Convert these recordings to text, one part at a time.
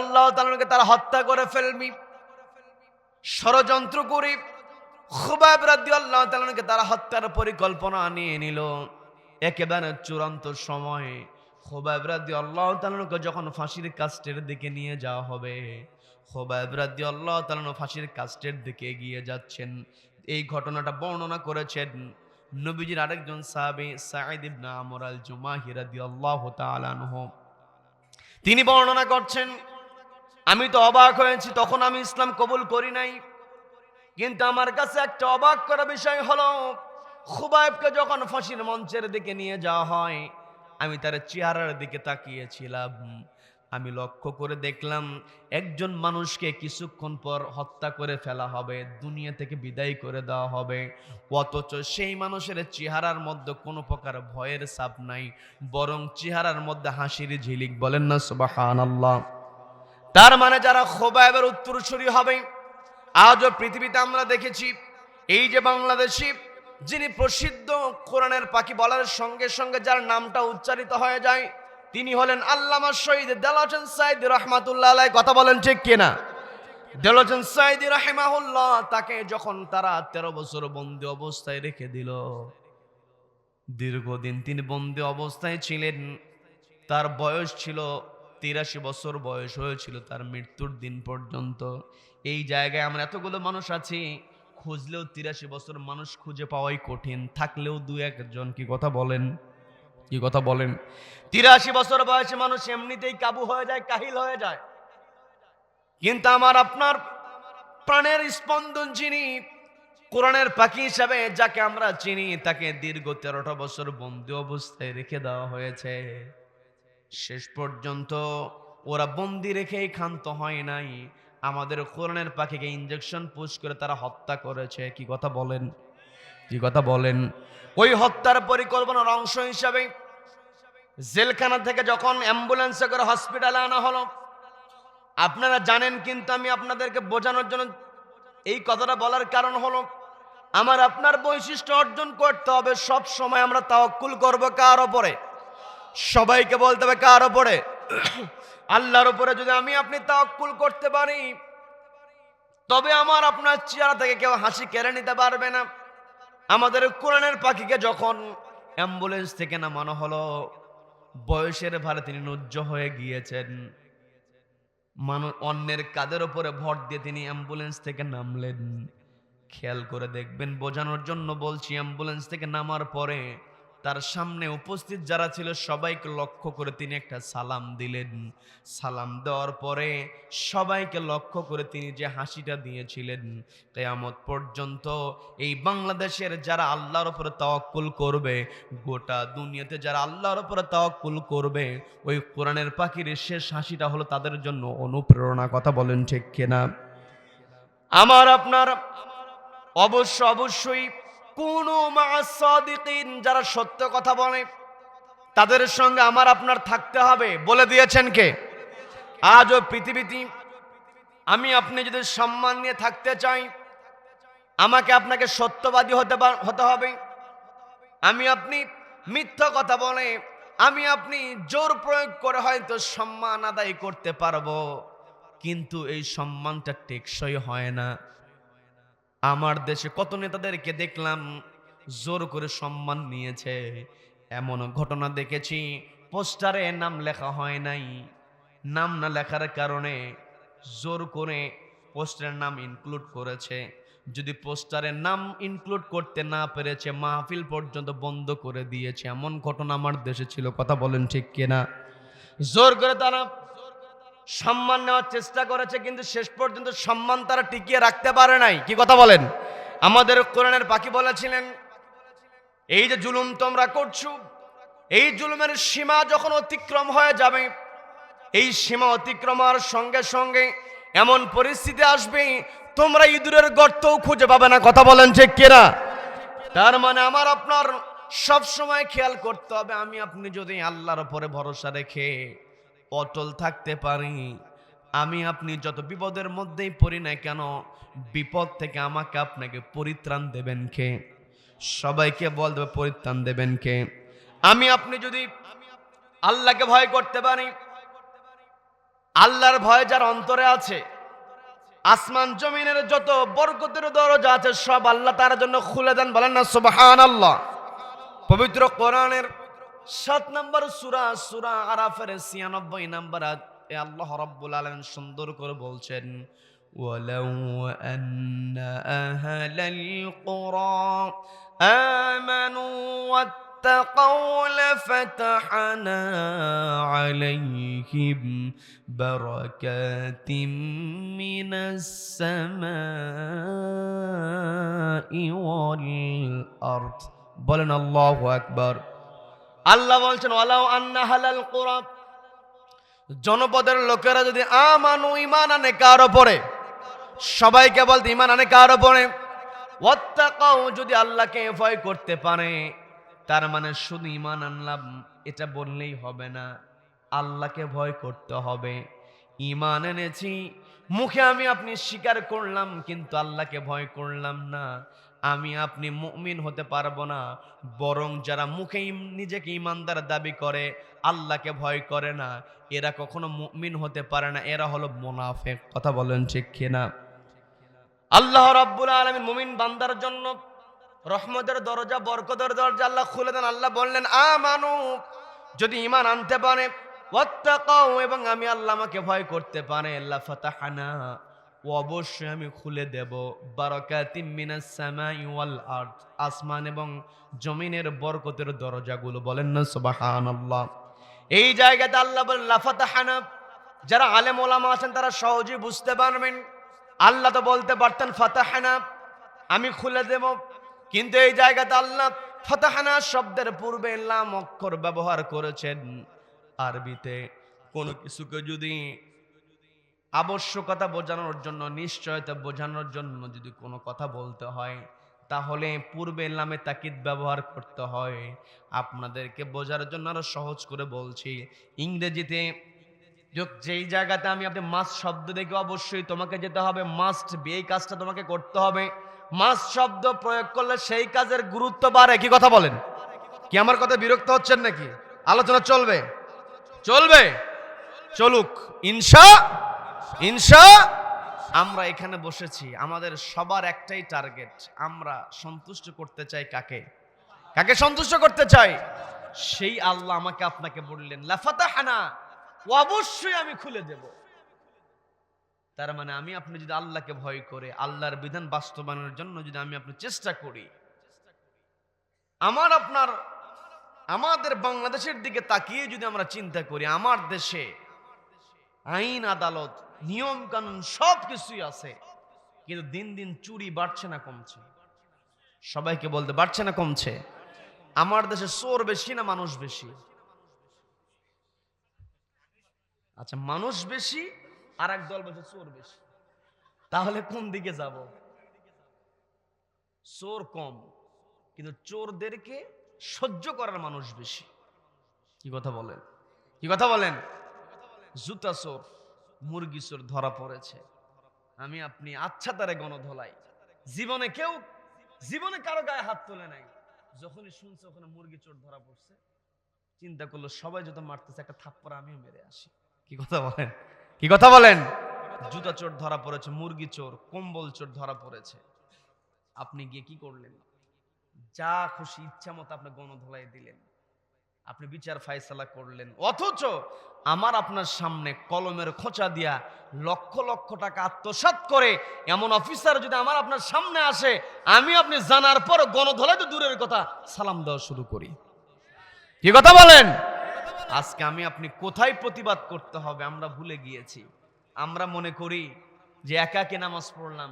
আল্লাহ তারা হত্যা করে ফেলবি। ষড়যন্ত্র রাদি আল্লাহ তাআলাকে তারা হত্যার পরিকল্পনা নিয়ে নিল। একেবারে চূড়ান্ত সময়ে রাদি আল্লাহ যখন ফাঁসির কাস্টের দিকে নিয়ে যাওয়া হবে, খুবাইব রাদি আল্লাহ তাআলা ফাঁসির কাস্টের দিকে এগিয়ে যাচ্ছেন। এই ঘটনাটা বর্ণনা করেছেন নবীজির আরেকজন সাহাবী সাঈদ ইবনে আমর আল জুমাহি রাদিয়াল্লাহু তাআলা আনহু। তিনি বর্ণনা করছেন, আমি তো অবাক হয়েছি, তখন আমি ইসলাম কবুল করি নাই। কিন্তু আমার কাছে একটা অবাক করা বিষয় হলো, খুবাইবকে যখন ফাঁসির মঞ্চের দিকে নিয়ে যাওয়া হয়, আমি তার চেহারার দিকে তাকিয়েছিলাম। আমি লক্ষ্য করে দেখলাম একজন মানুষকে কিছুক্ষণ পর হত্যা করে ফেলা হবে, দুনিয়া থেকে বিদায় করে দেওয়া হবে। অথচ সেই মানুষের চেহারার মধ্যে কোনো প্রকার ভয়ের ছাপ নাই, বরং চেহারার মধ্যে হাসির ঝিলিক, বলেন না সুবাহান আল্লাহ তার মানে যারা খোবাইবের উত্তরসূরি হবে, আজও পৃথিবীতে আমরা দেখেছি, এই যে বাংলাদেশি যিনি প্রসিদ্ধ কোরআনের পাখি বলার সঙ্গে সঙ্গে যার নামটা উচ্চারিত হয়ে যায় তিনি হলেন আল্লামা শহীদ দেলাচন সাইদ রহমাতুল্লাহ কথা বলেন ঠিক কিনা? দেলোচন সাইদি রাহিমাহুল্লাহ তাকে যখন তারা তেরো বছর বন্দি অবস্থায় রেখে দিল, দীর্ঘদিন তিনি বন্দি অবস্থায় ছিলেন। তার বয়স ছিল তিরাশি বছর বয়স হয়েছিল তার মৃত্যুর দিন পর্যন্ত। এই জায়গায় আমরা এতগুলো মানুষ আছি, খুঁজলেও তিরাশি বছর মানুষ খুঁজে পাওয়াই কঠিন, থাকলেও দু একজন কি কথা বলেন? কি কথা বলেন? তিরাশি বছর বয়সে মানুষ এমনিতেই কাবু হয়ে যায়, কাহিল হয়ে যায়। কিন্তু আমার আপনার প্রাণের স্পন্দন যিনি কোরআনের পাখি হিসাবে যাকে আমরা চিনি, তাকে দীর্ঘ তেরোটা বছর বন্দি অবস্থায় রেখে দেওয়া হয়েছে। শেষ পর্যন্ত ওরা বন্দি রেখেই ক্ষান্ত হয় নাই। আমাদের কোরআনের পাখিকে ইঞ্জেকশন পুশ করে তারা হত্যা করেছে। কি কথা বলেন? কি কথা বলেন। ওই হত্যার পরিকল্পনার অংশ হিসাবে জেলখানা থেকে যখন অ্যাম্বুলেন্সে করে হসপিটালে আনা হলো, আপনারা জানেন কিন্তু আমি আপনাদেরকে বোঝানোর জন্য এই কথাটা বলার কারণ হলো, আমার আপনার বৈশিষ্ট্য অর্জন করতে হবে, সব সময় আমরা তাওয়াক্কুল করব কার ওপরে সবাইকে বলতে হবে কার ওপরে আল্লাহর উপরে যদি আমি আপনি তাওয়াক্কুল করতে পারি, তবে আমার আপনার চেহারা থেকে কেউ হাসি কেড়ে নিতে পারবে না। আমাদের কোরআনের পাখিকে যখন অ্যাম্বুলেন্স থেকে নামানো হলো, বয়সের ভারে তিনি নজ্জ হয়ে গিয়েছেন। মানুষ অন্যের কাদের ওপরে ভর দিয়ে তিনি অ্যাম্বুলেন্স থেকে নামলেন। খেয়াল করে দেখবেন, বোঝানোর জন্য বলছি, অ্যাম্বুলেন্স থেকে নামার পরে তার সামনে উপস্থিত যারা ছিল সবাইকে লক্ষ্য করে তিনি একটা সালাম দিলেন। সালাম দেওয়ার পরে সবাইকে লক্ষ্য করে তিনি যে হাসিটা দিয়েছিলেন, কেয়ামত পর্যন্ত এই বাংলাদেশের যারা আল্লাহর ওপরে তাওয়াক্কুল করবে, গোটা দুনিয়াতে যারা আল্লাহর ওপরে তাওয়াক্কুল করবে, ওই কোরআনের পাখির শেষ হাসিটা হলো তাদের জন্য অনুপ্রেরণা কথা বলেন ঠিক কিনা? আমার আপনার অবশ্য অবশ্যই যারা সত্য কথা বলে, তাদের সঙ্গে আমার আপনার থাকতে হবে। বলে দিয়েছেন কে? আজ আজও পৃথিবীতে আমি আপনি যদি সম্মান নিয়ে থাকতে চাই, আমাকে আপনাকে সত্যবাদী হতে হতে হবে। আমি আপনি মিথ্যা কথা বলে, আমি আপনি জোর প্রয়োগ করে হয়তো সম্মান আদায় করতে পারব, কিন্তু এই সম্মানটা টেকসই হয় না। আমার দেশে কত নেতাদেরকে দেখলাম জোর করে সম্মান নিয়েছে। এমন ঘটনা দেখেছি, পোস্টারে নাম লেখা হয় নাই। নাম না লেখার কারণে জোর করে পোস্টারের নাম ইনক্লুড করেছে। যদি পোস্টারের নাম ইনক্লুড করতে না পেরেছে, মাহফিল পর্যন্ত বন্ধ করে দিয়েছে। এমন ঘটনা আমার দেশে ছিল, কথা বলেন ঠিক কিনা? জোর করে তারা সম্মান নেওয়ার চেষ্টা করেছে, কিন্তু শেষ পর্যন্ত সম্মান তারা টিকিয়ে রাখতে পারে নাই। কি কথা বলেন? আমাদের কোরআনের পাখি বলেছিলেন, এই যে জুলুম তোমরা করছ, এই জুলুমের সীমা যখন অতিক্রম হয়ে যাবে, এই সীমা অতিক্রম হওয়ার সঙ্গে সঙ্গে এমন পরিস্থিতি আসবে, তোমরা ইঁদুরের গর্তও খুঁজে পাবে না। কথা বলেন ঠিক কিনা? তার মানে আমার আপনার সব সময় খেয়াল করতে হবে, আমি আপনি যদি আল্লাহর উপরে ভরসা রেখে অটল থাকতে পারি। আমি আপনি যত বিপদের মধ্যেই পড়ি না কেন, বিপদ থেকে আমাকে আপনাকে পরিত্রাণ দেবেন কে? সবাইকে বলবে পরিত্রাণ দেবেন কে? আমি আপনি যদি আল্লাহকে ভয় করতে পারি, আল্লাহর ভয় যার অন্তরে আছে, আসমান জমিনের যত বরকতের দরজা আছে, সব আল্লাহ তার জন্য খুলে দেন, বলেন না সুবহান আল্লাহ পবিত্র কোরআনের সাত নম্বর সুরা সুরা আরাফের ছিয়ানব্বই নম্বর আয়াত, এ আল্লাহ রব্বুল আলম সুন্দর করে বলছেন ولو أن أهل القرى آمنوا واتقوا لفتحنا عليهم بركات من السماء والأرض বলেন আল্লাহ আকবার আল্লাহ বলছেন, ওয়ালাউ আন্না হালাল কোরআন। জনপদের লোকেরা যদি আমানু ইমান আনে কার ওপরে সবাইকে বলতে ইমান আনে কার ওপরে ওয়াত্তাকাও যদি আল্লাহকে ভয় করতে পারে, তার মানে শুধু ইমান আনলাম, এটা বললেই হবে না, আল্লাহকে ভয় করতে হবে। ইমান এনেছি, মুখে আমি আপনি স্বীকার করলাম, কিন্তু আল্লাহকে ভয় করলাম না। আমি আপনি মুমিন হতে পারব না। বরং যারা মুখে নিজেকে ইমানদার দাবি করে, আল্লাহকে ভয় করে না, এরা কখনো মুমিন হতে পারে না। এরা হলো মোনাফেক। কথা বলেন ঠিক কিনা? আল্লাহ রাব্বুল আলামিন মুমিন বান্দার জন্য রহমতের দরজা, বরকতের দরজা আল্লাহ খুলে দেন। আল্লাহ বললেন, আমানু, যদি ইমান আনতে পারে এবং আমি আল্লাহ আমাকে ভয় করতে পারে। আল্লাহ ফাতাহানা অবশ্যই আমি খুলে দেব। সামাই ওয়াল আরদ, আসমান এবং জমিনের বরকতের দরজাগুলো বলেন না, সুবহানাল্লাহ। এই জায়গাতে আল্লাহ বলেন লাফাতাহানা যারা আলেম ওলামা আছেন, তারা সহজেই বুঝতে পারবেন। আল্লাহ তো বলতে পারতেন, ফাতাহানা, আমি খুলে দেব। কিন্তু এই জায়গাতে আল্লাহ ফাতাহানা শব্দের পূর্বে লাম অক্ষর ব্যবহার করেছেন। আরবিতে কোনো কিছুকে যদি আবশ্যকতা বোঝানোর জন্য, নিশ্চয়তা বোঝানোর জন্য যদি কোনো কথা বলতে হয়, তাহলে পূর্বে লামে তাকিদ ব্যবহার করতে হয়। আপনাদেরকে বোঝার জন্য আরও সহজ করে বলছি। ইংরেজিতে যেই জায়গাতে আমি আপনি মাস্ট শব্দ দেখে, অবশ্যই তোমাকে যেতে হবে। মাস্ট এই কাজটা তোমাকে করতে হবে। মাস্ট শব্দ প্রয়োগ করলে সেই কাজের গুরুত্ব বাড়ে। কি কথা বলেন? কি আমার কথা বিরক্ত হচ্ছেন নাকি? আলোচনা চলবে? চলবে? চলুক। ইনশা ইনশা আমরা এখানে বসেছি, আমাদের সবার একটাই টার্গেট, আমরা সন্তুষ্ট করতে চাই কাকে? কাকে সন্তুষ্ট করতে চাই? সেই আল্লাহ আমাকে আপনাকে বললেন লাফাতাহানা অবশ্যই আমি খুলে দেব। তার মানে আমি আপনি যদি আল্লাহকে ভয় করে, আল্লাহর বিধান বাস্তবায়নের জন্য যদি আমি আপনি চেষ্টা করি, আমার আপনার, আমাদের বাংলাদেশের দিকে তাকিয়ে যদি আমরা চিন্তা করি, আমার দেশে আইন আদালত নিয়ম কানুন সব কিছুই আছে। কিন্তু দিন দিন চুরি বাড়ছে না কমছে। সবাইকে বলতে বাড়ছে না কমছে। আমার দেশে চোর বেশি না মানুষ বেশি? আচ্ছা মানুষ বেশি আর এক দল বলছে চোর বেশি। তাহলে কোন দিকে যাব? চোর কম, কিন্তু চোরদেরকে সহ্য করার মানুষ বেশি। কি কথা বলেন? কি কথা বলেন? জুতা চোর। মুরগি চোর ধরা পড়েছে। আমি আপনি আচ্ছা তারে গণধলাই। জীবনে কেউ, জীবনে কারও গায়ে হাত তোলে নাই। যখনই শুনছে ওখানে মুরগি চোর ধরা পড়ছে, চিন্তা করল সবাই যত মারতেছে, একটা থাপ্পড় আমিও মেরে আসি। কি কথা বলেন? কি কথা বলেন? জুতা চোর ধরা পড়েছে, মুরগি চোর, কম্বল চোর ধরা পড়েছে। আপনি গিয়ে কি করলেন? যা খুশি ইচ্ছা মতো আপনি গণধলাই দিলেন। আপনি বিচার ফায়সালা করলেন। অথচ আমার আপনার সামনে কলমের খোঁচা দিয়া লক্ষ লক্ষ টাকা আত্মসাৎ করে এমন অফিসার যদি আমার আপনার সামনে আসে, আমি আপনি জানার পর গণধলাই তো দূরের কথা, সালাম দেওয়া শুরু করি। কি কথা বলেন? আজকে আমি আপনি কোথায় প্রতিবাদ করতে হবে আমরা ভুলে গিয়েছি। আমরা মনে করি যে একা একাকে নামাজ পড়লাম,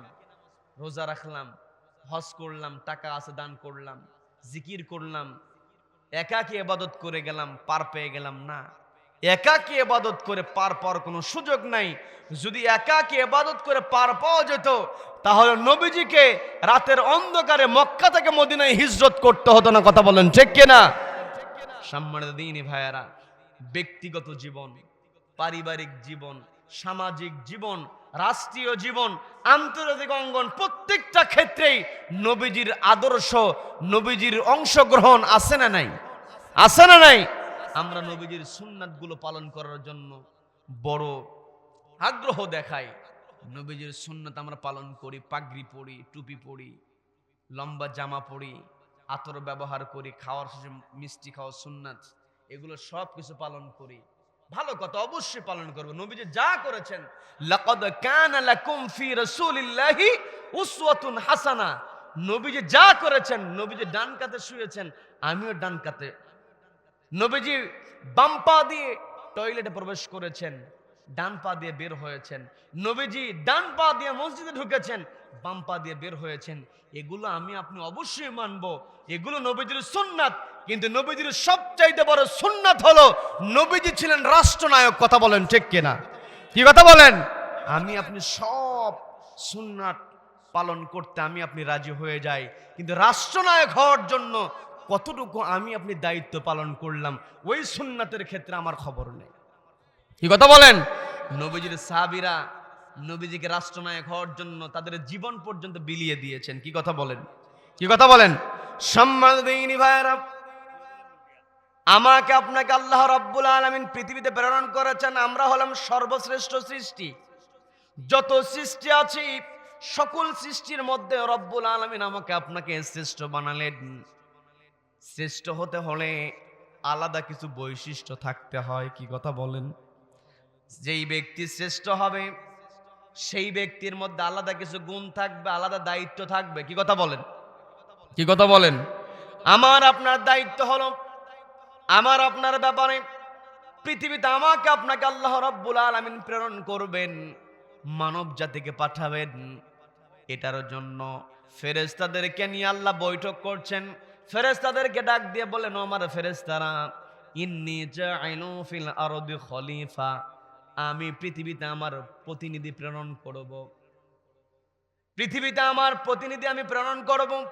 রোজা রাখলাম, হজ করলাম, টাকা আছে দান করলাম, জিকির করলাম একাকে এবাদত করে গেলাম, পার পেয়ে গেলাম না। একাকে এবাদত করে পার পাওয়ার কোনো সুযোগ নাই। যদি একাকে এবাদত করে পার পাওয়া যেত, তাহলে নবীজিকে রাতের অন্ধকারে মক্কা থেকে মদিনায় হিজরত করতে হতো না, কথা বলেন ঠিক কিনা? সম্মানিত দিনী ভাইয়ারা, ব্যক্তিগত জীবন, পারিবারিক জীবন সামাজিক জীবন, রাষ্ট্রীয় জীবন, আন্তর্জাতিক অঙ্গন, প্রত্যেকটা ক্ষেত্রেই নবীজির আদর্শ, নবীজির অংশগ্রহণ আছে না নাই? আছে না নাই? আমরা নবীজির সুন্নাতগুলো পালন করার জন্য বড় আগ্রহ দেখাই। নবীজির সুন্নত আমরা পালন করি, পাগড়ি পরি, টুপি পরি, লম্বা জামা পরি, আতর ব্যবহার করি, খাওয়ার শেষে মিষ্টি খাওয়া সুন্নাত, এগুলো সব কিছু পালন করি। ভালো কথা অবশ্যই পালন করব। নবীজি যা করেছেন, লাকাদ কানা লাকুম ফি রাসূলিল্লাহি উসওয়াতুন হাসানা। নবীজি যা করেছেন, নবীজি ডান কাতে শুয়েছেন, আমিও ডান কাতে। নবীজি বাম পা দিয়ে টয়লেটে প্রবেশ করেছেন, ডান পা দিয়ে বের হয়েছেন। নবীজি ডান পা দিয়ে মসজিদে ঢুকেছেন, বাম পা দিয়ে বের হয়েছেন। এগুলো আমি আপনি অবশ্যই মানব। এগুলো নবীজির সুন্নাত। কিন্তু নবীজির সবচাইতে বড় সুন্নাত হলো নবীজি ছিলেন রাষ্ট্রনায়ক, কথা বলেন ঠিক কিনা? কি কথা বলেন? আমি আপনি সব সুন্নাত পালন করতে আমি আপনি রাজি হয়ে যাই। কিন্তু রাষ্ট্রনায়ক হওয়ার জন্য কতটুকু আমি আপনি দায়িত্ব পালন করলাম, ওই সুন্নাতের ক্ষেত্রে আমার খবর নেই। কি কথা বলেন? নবীজির সাহাবিরা নবীজিকে রাষ্ট্রনায়ক হওয়ার জন্য তাদের জীবন পর্যন্ত বিলিয়ে দিয়েছেন। কি কথা বলেন? কি কথা বলেন? সম্মান দিইনি ভাইরা আমাকে আপনাকে আল্লাহ রব্বুল আলামিন পৃথিবীতে প্রেরণ করেছেন। আমরা হলাম সর্বশ্রেষ্ঠ সৃষ্টি। যত সৃষ্টি আছে, সকল সৃষ্টির মধ্যে রব্বুল আলামিন আমাকে আপনাকে শ্রেষ্ঠ বানালেন। শ্রেষ্ঠ হতে হলে আলাদা কিছু বৈশিষ্ট্য থাকতে হয়, কি কথা বলেন? যেই ব্যক্তি শ্রেষ্ঠ হবে, সেই ব্যক্তির মধ্যে আলাদা কিছু গুণ থাকবে, আলাদা দায়িত্ব থাকবে, কি কথা বলেন? কি কথা বলেন? আমার, আপনার দায়িত্ব হলো আমার আপনার ব্যাপারে, পৃথিবীতে আমাকে আপনাকে আল্লাহ রাব্বুল আলামিন প্রেরণ করবেন, মানব জাতিকে পাঠাবেন। এটার জন্য ফেরেস্তাদেরকে নিয়ে আল্লাহ বৈঠক করছেন। ফেরেস্তাদেরকে ডাক দিয়ে বলেন, "ও আমার ফেরেস্তারা ইন্নি ফিল আরদি খলিফা, আমি পৃথিবীতে আমার প্রতিনিধি প্রেরণ করব। পৃথিবীতে আমার প্রতিনিধি আমি প্রেরণ করব।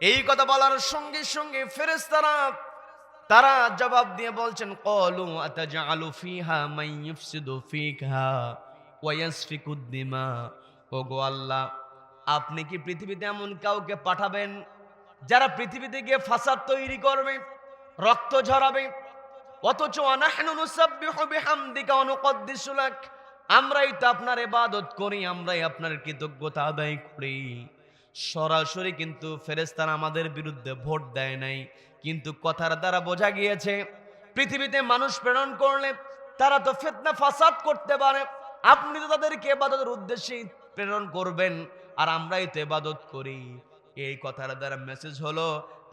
এই কথা বলার সঙ্গে সঙ্গে ফেরেস্তারা তারা জবাব দিয়ে বলছেন, কলু আতাজালু ফিহা মান ইউফসিদু ফিহা ওয়া ইয়াসফিকু আল্লাহ, আপনি কি পৃথিবীতে এমন কাউকে পাঠাবেন যারা পৃথিবীতে গিয়ে ফাসাদ তৈরি করবে, রক্ত ঝরাবে? অথচ আনাহনু নুসাব্বিহু বিহামদিকা ওয়া আমরাই তো আপনার ইবাদত করি, আমরাই আপনার কৃতজ্ঞতা আদায় করি। সরাসরি কিন্তু ফেরেস্তারা আমাদের বিরুদ্ধে ভোট দেয় নাই। কিন্তু কথার দ্বারা বোঝা গিয়েছে, পৃথিবীতে মানুষ প্রেরণ করলে তারা তো ফেতনা, ফাসাদ করতে পারে। আপনি তো তাদেরকে এবাদতের উদ্দেশ্যেই প্রেরণ করবেন, আর আমরাই তো এবাদত করি। এই কথার দ্বারা মেসেজ হলো,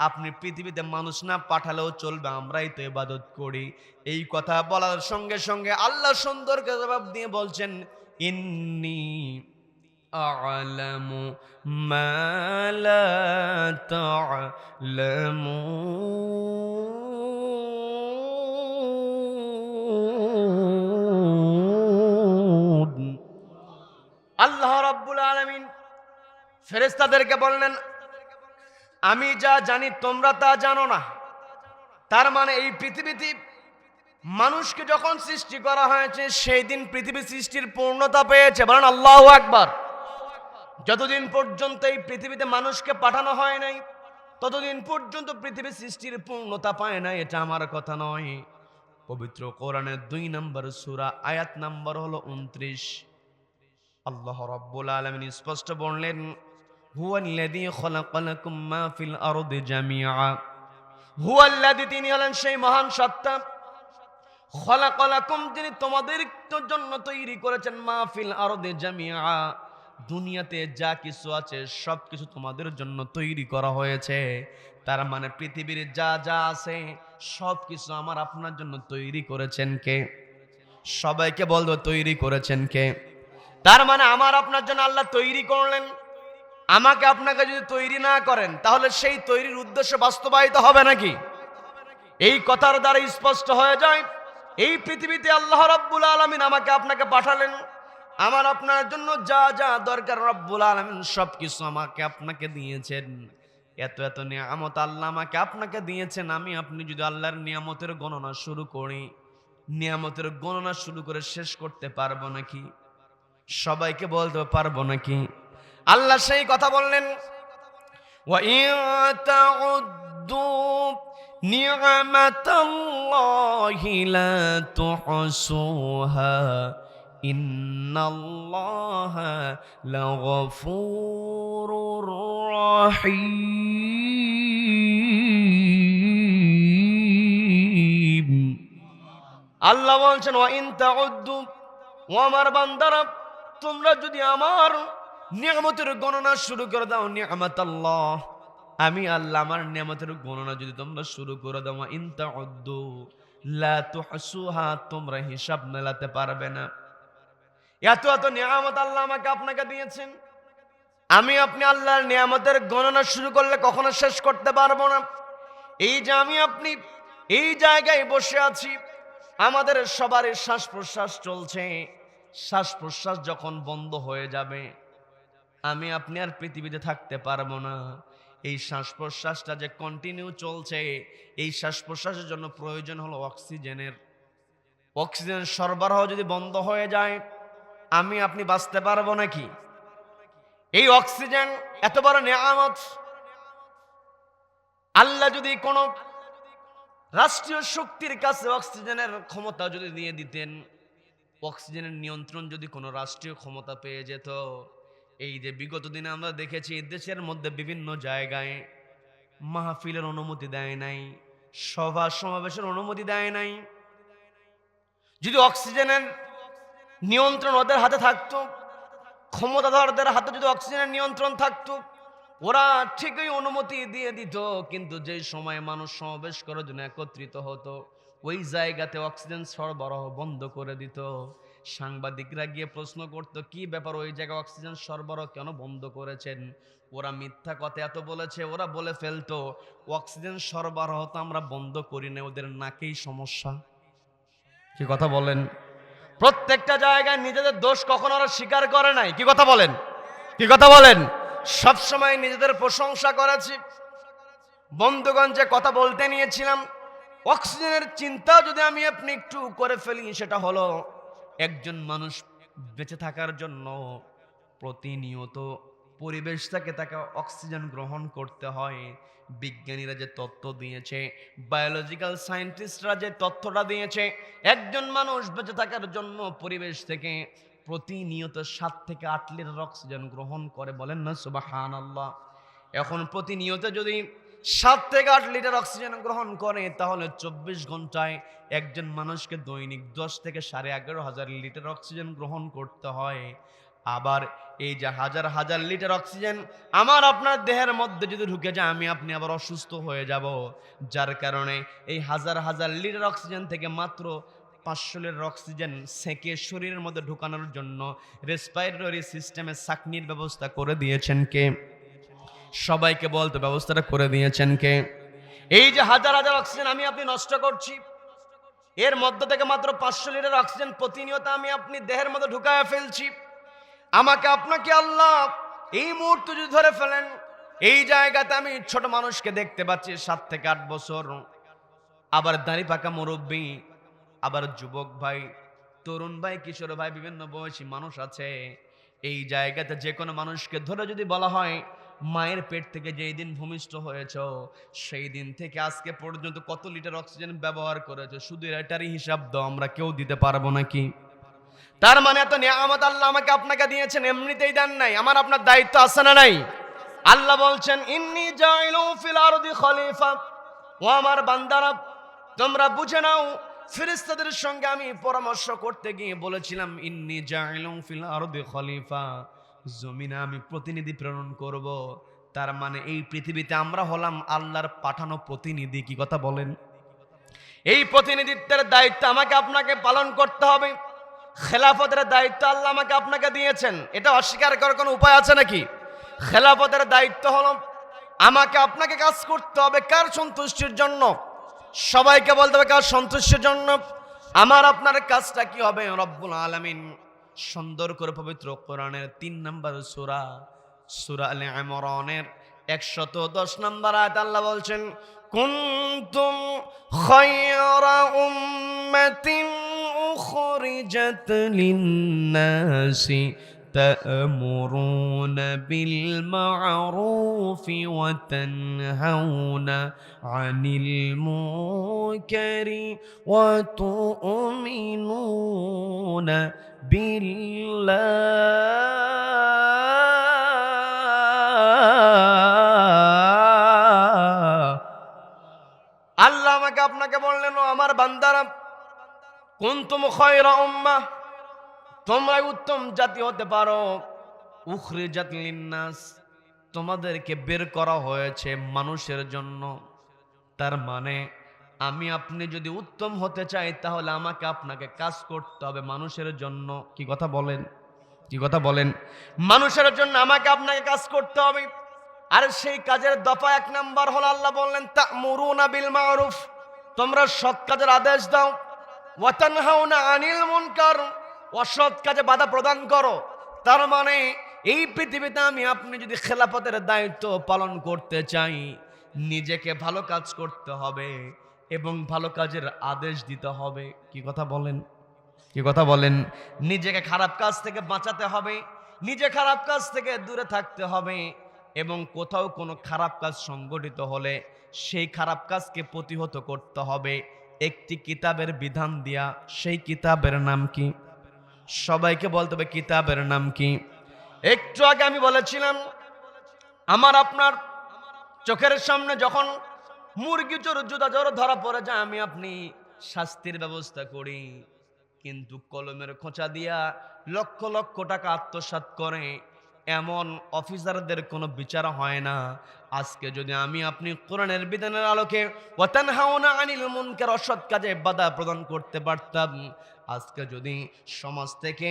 আপনি পৃথিবীতে মানুষ না পাঠালেও চলবে, আমরাই তো এবাদত করি। এই কথা বলার সঙ্গে সঙ্গে আল্লাহ সুন্দরকে জবাব দিয়ে বলছেন, ইন্নি أعلم ما لا تعلمون আল্লাহ রাব্বুল আলামিন ফেরেশতাদেরকে বললেন আমি যা জানি তোমরা তা জানো না তার মানে এই পৃথিবীতে মানুষকে যখন সৃষ্টি করা হয়েছে সেই দিন পৃথিবী সৃষ্টির পূর্ণতা পেয়েছে বলেন আল্লাহ আকবার যতদিন পর্যন্ত এই পৃথিবীতে মানুষকে পাঠানো হয় নাই, ততদিন পর্যন্ত পৃথিবী সৃষ্টির পূর্ণতা পায় না এটা আমার কথা নয়। পবিত্র কোরআনের দুই নম্বর সুরা, আয়াত নাম্বার হলো উনত্রিশ। আল্লাহ রাব্বুল আলামিন স্পষ্ট বললেন, হুয়াল্লাযী খলাকালাকুম মা ফিল আরদি জামিআ। হুয়াল্লাযী, তিনি হলেন সেই মহান সত্তা। খলাকালাকুম, যিনি তোমাদের জন্য তৈরি করেছেন মা ফিল আরদি জামিআ। দুনিয়াতে যা কিছু আছে সব কিছু তোমাদের জন্য তৈরি করা হয়েছে। তার মানে পৃথিবীর যা যা আছে সব কিছু আমার আপনার জন্য তৈরি করেছেন কে? সবাইকে বলব তৈরি করেছেন কে? তার মানে আমার আপনার জন্য আল্লাহ তৈরি করলেন। আমাকে আপনাকে যদি তৈরি না করেন, তাহলে সেই তৈরির উদ্দেশ্য বাস্তবায়িত হবে নাকি? এই কথার দ্বারা স্পষ্ট হয়ে যায়, এই পৃথিবীতে আল্লাহ রাব্বুল আলামিন আমাকে আপনাকে পাঠালেন। আমার আপনার জন্য যা যা দরকার রব্বুল আলমিন সব কিছু আমাকে আপনাকে দিয়েছেন। এত এত নিয়ামত আল্লাহ আমাকে আপনাকে দিয়েছেন। আমি, আপনি যদি আল্লাহর নিয়ামতের গণনা শুরু করি, নিয়ামতের গণনা শুরু করে শেষ করতে পারব নাকি? সবাইকে বলতে পারব নাকি? আল্লাহ সেই কথা বললেন নিয়ামত تَعُدُّوا نِعْمَةَ اللَّهِ لَا تُحْصُوهَا ইন্নাল্লাহ লাগফুরুর রহিম আল্লাহ বলছেন ওয়া ইন তাউদ্দু ও আমার বান্দারা তোমরা যদি আমার নিয়ামতের গণনা শুরু করে দাও নিয়ামত আল্লাহ আমি আল্লাহ আমার নিয়ামতের গণনা যদি তোমরা শুরু করে দাও ওয়া ইন তাউদ্দু লা তুহসুহা তোমরা হিসাব মেলাতে পারবে না এত এত নিয়ামত আল্লাহ আমাকে আপনাকে দিয়েছেন। আমি আপনি আল্লাহর নিয়ামতের গণনা শুরু করলে কখনো শেষ করতে পারব না। এই যে আমি আপনি এই জায়গায় বসে আছি, আমাদের সবারই শ্বাস প্রশ্বাস চলছে। শ্বাস প্রশ্বাস যখন বন্ধ হয়ে যাবে, আমি আপনি আর পৃথিবীতে থাকতে পারব না। এই শ্বাস প্রশ্বাসটা যে কন্টিনিউ চলছে, এই শ্বাস প্রশ্বাসের জন্য প্রয়োজন হলো অক্সিজেনের। অক্সিজেন সরবরাহ যদি বন্ধ হয়ে যায় আমি আপনি বাঁচতে পারব নাকি? এই অক্সিজেন এত বড় নেয়ামত। আল্লাহ যদি কোনো রাষ্ট্রীয় শক্তির কাছে অক্সিজেনের ক্ষমতা যদি দিয়ে দিতেন, অক্সিজেনের নিয়ন্ত্রণ যদি কোনো রাষ্ট্রীয় ক্ষমতা পেয়ে যেত, এই যে বিগত দিনে আমরা দেখেছি, দেশের মধ্যে বিভিন্ন জায়গায় মাহফিলের অনুমতি দেয় নাই সভা সমাবেশের অনুমতি দেয় নাই। যদি অক্সিজেনের নিয়ন্ত্রণ ওদের হাতে থাকতো। ক্ষমতাধরদের হাতে যদি অক্সিজেনের নিয়ন্ত্রণ থাকতো, ওরা ঠিকই অনুমতি দিয়ে দিত, কিন্তু যে সময় মানুষ সমাবেশ করার জন্য একত্রিত হতো, ওই জায়গাতে অক্সিজেন সরবরাহ বন্ধ করে দিত। সাংবাদিকরা গিয়ে প্রশ্ন করতো, কি ব্যাপার ওই জায়গায় অক্সিজেন সরবরাহ কেন বন্ধ করেছেন? ওরা মিথ্যা কথা এত বলেছে, ওরা বলে ফেলতো, অক্সিজেন সরবরাহ তো আমরা বন্ধ করি না ওদের নাকেই সমস্যা। কি কথা বলেন? প্রত্যেকটা জায়গায় নিজেদের দোষ কখনো ওরা স্বীকার করে নাই। কি কথা বলেন? কি কথা বলেন? সব সময় নিজেদের প্রশংসা করেছি। বন্ধুগণ, যে কথা বলতে নিয়েছিলাম, অক্সিজেনের চিন্তা যদি আমি আপনি একটু করে ফেলি, সেটা হলো একজন মানুষ বেঁচে থাকার জন্য প্রতিনিয়ত পরিবেশ থেকে তাকে অক্সিজেন গ্রহণ করতে হয়। বিজ্ঞানীরা যে তত্ত্ব দিয়েছে বায়োলজিক্যাল সায়েন্টিস্টরা যে তথ্যটা দিয়েছে, একজন মানুষ বেঁচে থাকার জন্য পরিবেশ থেকে প্রতিনিয়ত সাত থেকে আট লিটার অক্সিজেন গ্রহণ করে বলেন না সুবাহান আল্লাহ এখন প্রতিনিয়ত যদি সাত থেকে আট লিটার অক্সিজেন গ্রহণ করে, তাহলে চব্বিশ ঘন্টায় একজন মানুষকে দৈনিক দশ থেকে সাড়ে এগারো হাজার লিটার অক্সিজেন গ্রহণ করতে হয়। আবার এই যে হাজার হাজার লিটার অক্সিজেন আমার আপনার দেহের মধ্যে যদি ঢুকে যায়, আমি আপনি আবার অসুস্থ হয়ে যাব। যার কারণে এই হাজার হাজার লিটার অক্সিজেন থেকে মাত্র পাঁচশো লিটার অক্সিজেন সেঁকে শরীরের মধ্যে ঢুকানোর জন্য রেসপাইরেটরি সিস্টেমে চাকনির ব্যবস্থা করে দিয়েছেন কে? সবাইকে বলতে ব্যবস্থাটা করে দিয়েছেন কে? এই যে হাজার হাজার অক্সিজেন আমি আপনি নষ্ট করছি, এর মধ্য থেকে মাত্র পাঁচশো লিটার অক্সিজেন প্রতিনিয়ত আমি আপনি দেহের মধ্যে ঢুকায় ফেলছি। আমাকে আপনাকে আল্লাহ এই মুহূর্তে যদি ধরে ফেলেন, এই জায়গাতে আমি ছোট মানুষকে দেখতে পাচ্ছি সাত থেকে আট বছর। আবার দাঁড়ি পাকা মুরব্বী, আবার যুবক ভাই, তরুণ ভাই, কিশোর ভাই, বিভিন্ন বয়সী মানুষ আছে। এই জায়গাতে যে কোনো মানুষকে ধরে যদি বলা হয়, মায়ের পেট থেকে যেই দিন ভূমিষ্ঠ হয়েছ, সেই দিন থেকে আজকে পর্যন্ত কত লিটার অক্সিজেন ব্যবহার করেছ শুধু এটারই হিসাব দাও, আমরা কেউ দিতে পারব নাকি? তার মানে এত নিয়ামত আল্লাহ আমাকে আপনাকে দিয়েছেন, এমনিতেই দেন নাই। আমার আপনার দায়িত্ব আছে না নাই? আল্লাহ বলছেন, ইন্নি জাইলু ফিল আরদি খলিফা। ও আমার বান্দারা, তোমরা বুঝে নাও, ফেরেশতাদের সঙ্গে আমি পরামর্শ করতে গিয়ে বলেছিলাম, ইন্নি জাইলু ফিল আরদি খলিফা। জমিনে আমি প্রতিনিধি প্রেরণ করব। তার মানে এই পৃথিবীতে আমরা হলাম আল্লাহর পাঠানো প্রতিনিধি, কি কথা বলেন? এই প্রতিনিধিত্বের দায়িত্ব আমাকে আপনাকে পালন করতে হবে। খেলাফতের দায়িত্ব আল্লাহ আমাকে আপনাকে দিয়েছেন। এটা অস্বীকার করার কোনো উপায় আছে নাকি? খেলাফতের দায়িত্ব হলো আমাকে আপনাকে কাজ করতে হবে কার সন্তুষ্টির জন্য? সবাইকে বলতে হবে কার সন্তুষ্টির জন্য? আমার আপনার কাজটা কি হবে? রব্বুল আলামিন সুন্দর করে পবিত্র কোরআনের তিন নম্বর সুরা সুরা আলে ইমরানের একশত দশ নম্বর আয়াত আল্লাহ বলছেন, কুনতুম খায়রা উম্মাতিন উখরিজাত লিন্নাসি تأمرون بالمعروف وتنهون عن المنكر وتؤمنون بالله আল্লাহ আমাকে আপনাকে বললেন ও আমার বান্দারা কুনতুম খয়রা উম্মাহ তোমরা উত্তম জাতি হতে পারো। উখরে জাতি লিন্নাস, তোমাদেরকে বের করা হয়েছে মানুষের জন্য। তার মানে আমি আপনি যদি উত্তম হতে চাই, তাহলে আমাকে আপনাকে কাজ করতে হবে মানুষের জন্য। কি কথা বলেন? কি কথা বলেন? মানুষের জন্য আমাকে আপনাকে কাজ করতে হবে। আর সেই কাজের দফা এক নাম্বার হলো আল্লাহ বললেন তা মুরুনা বিল মারুফ। তোমরা সৎ কাজের আদেশ দাও। আনিল মুনকার, অসৎ কাজে বাধা প্রদান করো। তার মানে এই পৃথিবীতে আমি আপনি যদি খেলাফতের দায়িত্ব পালন করতে চাই, নিজেকে ভালো কাজ করতে হবে এবং ভালো কাজের আদেশ দিতে হবে। কি কথা বলেন? কি কথা বলেন? নিজেকে খারাপ কাজ থেকে বাঁচাতে হবে, নিজে খারাপ কাজ থেকে দূরে থাকতে হবে এবং কোথাও কোনো খারাপ কাজ সংগঠিত হলে সেই খারাপ কাজকে প্রতিহত করতে হবে। একটি কিতাবের বিধান দিয়া, সেই কিতাবের নাম কি? সবাইকে বলতে হবে, কিতাবের নাম কি? একটু আগে আমি বলেছিলাম, আমার আপনার চোখের সামনে যখন মুরগি চোর, জুতা জোর ধরা পড়ে যায়, আমি আপনি শাস্তির ব্যবস্থা করি। কিন্তু কলমের খোঁচা দিয়া লক্ষ লক্ষ টাকা আত্মসাৎ করে এমন অফিসারদের কোনো বিচার হয় না। আজকে যদি আমি আপনি কোরআনের বিধানের আলোকে ওয়াতানহাউনা আনিল মুনকার, অসৎ কাজে বাধা প্রদান করতে পারতাম, আজকে যদি সমাজ থেকে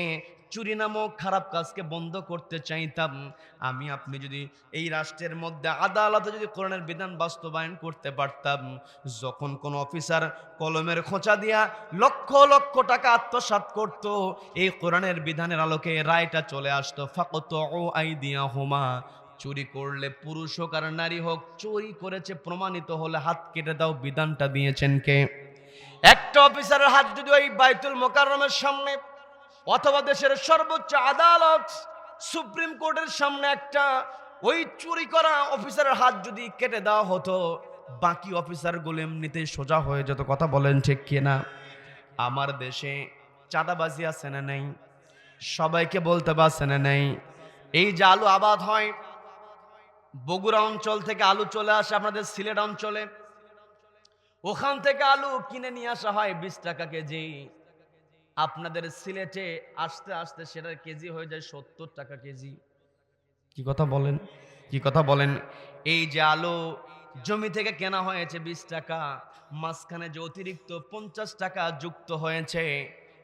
চুরি নামক খারাপ কাজকে বন্ধ করতে চাইতাম। আমি, আপনি যদি এই রাষ্ট্রের মধ্যে আদালতে যদি কোরআনের বিধান বাস্তবায়ন করতে পারতাম, যখন কোন অফিসার কলমের খোঁচা দিয়া লক্ষ লক্ষ টাকা আত্মসাৎ করত, এই কোরআনের বিধানের আলোকে রায়টা চলে আসতো। ফাকত ও আই দিয়া হোমা চুরি করলে পুরুষ হোক আর নারী হোক, চুরি করেছে প্রমাণিত হলে হাত কেটে দাও, বিধানটা দিয়েছেন কে? একটা অফিসারের হাত যদি ওই বাইতুল মোকাররমের সামনে অথবা দেশের সর্বোচ্চ আদালত, সুপ্রিম কোর্টের সামনে একটা ওই চুরি করা অফিসারের হাত যদি কেটে দেওয়া হতো, বাকি অফিসারগুলো এমনিতে সোজা হয়ে যেত, কথা বলেন ঠিক কিনা আমার দেশে চাঁদাবাজি আছে না নেই? সবাইকে বলতে পারছে না নেই? এই যে আলু আবাদ হয়, বগুড়া অঞ্চল থেকে আলু চলে আসে আপনাদের সিলেট অঞ্চলে। ওখান থেকে আলু কিনে নিয়ে আসা হয় বিশ টাকা কেজি। আপনাদের সিলেটে আসতে আসতে সেটার কেজি হয়ে যায় সত্তর টাকা কেজি। কি কথা বলেন? কি কথা বলেন? এই যে আলু জমি থেকে কেনা হয়েছে বিশ টাকা মাঝখানে যে অতিরিক্ত পঞ্চাশ টাকা যুক্ত হয়েছে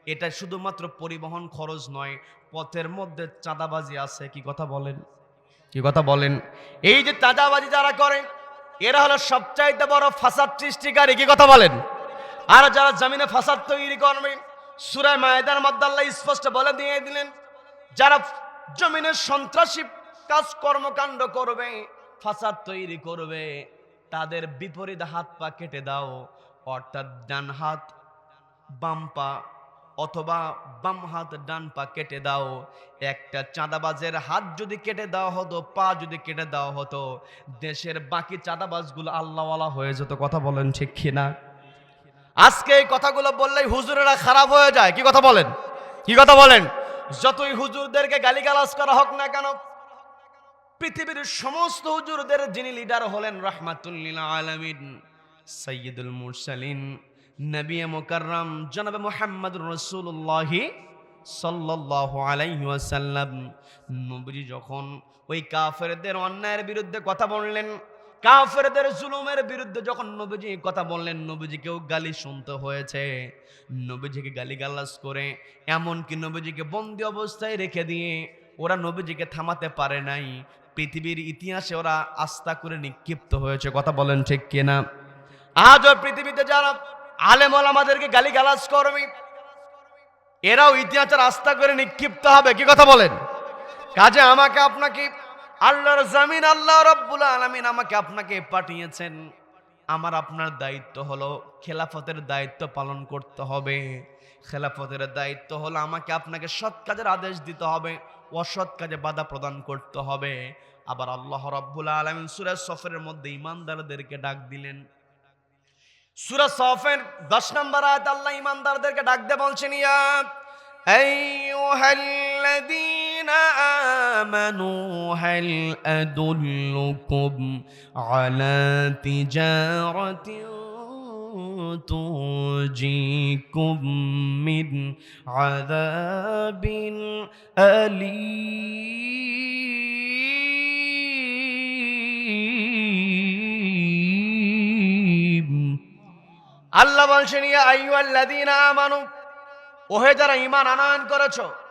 এটা শুধুমাত্র পরিবহন খরচ নয় পথের মধ্যে চাঁদাবাজি আছে কি কথা বলেন? কি কথা বলেন? এই যে চাঁদাবাজি যারা করে এরা হলো সবচাইতে বড় ফাসাদ সৃষ্টিকারী কি কথা বলেন? আর যারা জমিনে ফাসাদ তৈরি করবে সুরায় মায়দার মধ্যে আল্লাহ স্পষ্ট বলে দিয়ে দিলেন, যারা জমিনের সন্ত্রাসী কাজ কর্মকাণ্ড করবে, ফাসাদ তৈরি করবে, তাদের বিপরীত হাত পা কেটে দাও, অর্থাৎ ডান হাত বাম পা অথবা বাম হাত ডান পা কেটে দাও, একটা চাঁদাবাজের হাত যদি কেটে দেওয়া হতো, পা যদি কেটে দেওয়া হতো, দেশের বাকি চাঁদাবাজগুলো আল্লাহওয়ালা হয়ে যেত, কথা বলেন ঠিক কিনা? আজকে এই কথাগুলো বললেই হুজুরেরা খারাপ হয়ে যায়। কি কথা বলেন? কি কথা বলেন? যতই হুজুরদেরকে গালিগালাজ করা হোক না কেন, পৃথিবীর সমস্ত হুজুরদের যিনি লিডার হলেন রাহমাতুল্লিল আলামিন সৈয়দুল মুরসালিন, নবী মুকাররম, জনাবে মুহাম্মদ রাসূলুল্লাহ সাল্লাল্লাহু আলাইহি ওয়াসাল্লাম। নবীজি যখন ওই কাফেরদের অন্যায়ের বিরুদ্ধে কথা বললেন কাফেরদের জুলুমের বিরুদ্ধে যখন নবীজি কথা বললেন, নবীজিকেও গালি শুনতে হয়েছে। নবীজিকে গালি গালাজ করে, এমনকি নবীজিকে বন্দি অবস্থায় রেখে দিয়ে ওরা নবীজিকে থামাতে পারে নাই। পৃথিবীর ইতিহাসে ওরা আস্থা করে নিক্ষিপ্ত হয়েছে। কথা বলেন ঠিক কিনা? আজও পৃথিবীতে যারা আলেমল আমাদেরকে গালি গালাজ করবে, এরাও ইতিহাসের আস্থা করে নিক্ষিপ্ত হবে। কি কথা বলেন? কাজে আমাকে আপনাকে আল্লাহর জামিন আল্লাহ রব্বুল আলমিন আমাকে আপনাকে পাঠিয়েছেন। আমার আপনার দায়িত্ব হলো খেলাফতের দায়িত্ব পালন করতে হবে। খেলাফতের দায়িত্ব হলো আমাকে আপনাকে সৎ কাজের আদেশ দিতে হবে, অসৎ কাজে বাধা প্রদান করতে হবে। আবার আল্লাহ রাব্বুল আলামিন সূরা সফরের মধ্যে ইমানদারদেরকে ডাক দিলেন। সূরা সফের 10 নম্বর আয়াত আল্লাহ ইমানদারদেরকে ডাক বলছেন, ইয়া আইয়ুহাল্লাযীনা আমানু হাল আদুল্লুকুম আলা তিজারাতিন تنجيكم من عذاب أليم আল্লাহ বলছেন ইয়া আইয়ুহাল্লাযীনা আমানু ওহে যারা ঈমান আনয়ন করেছো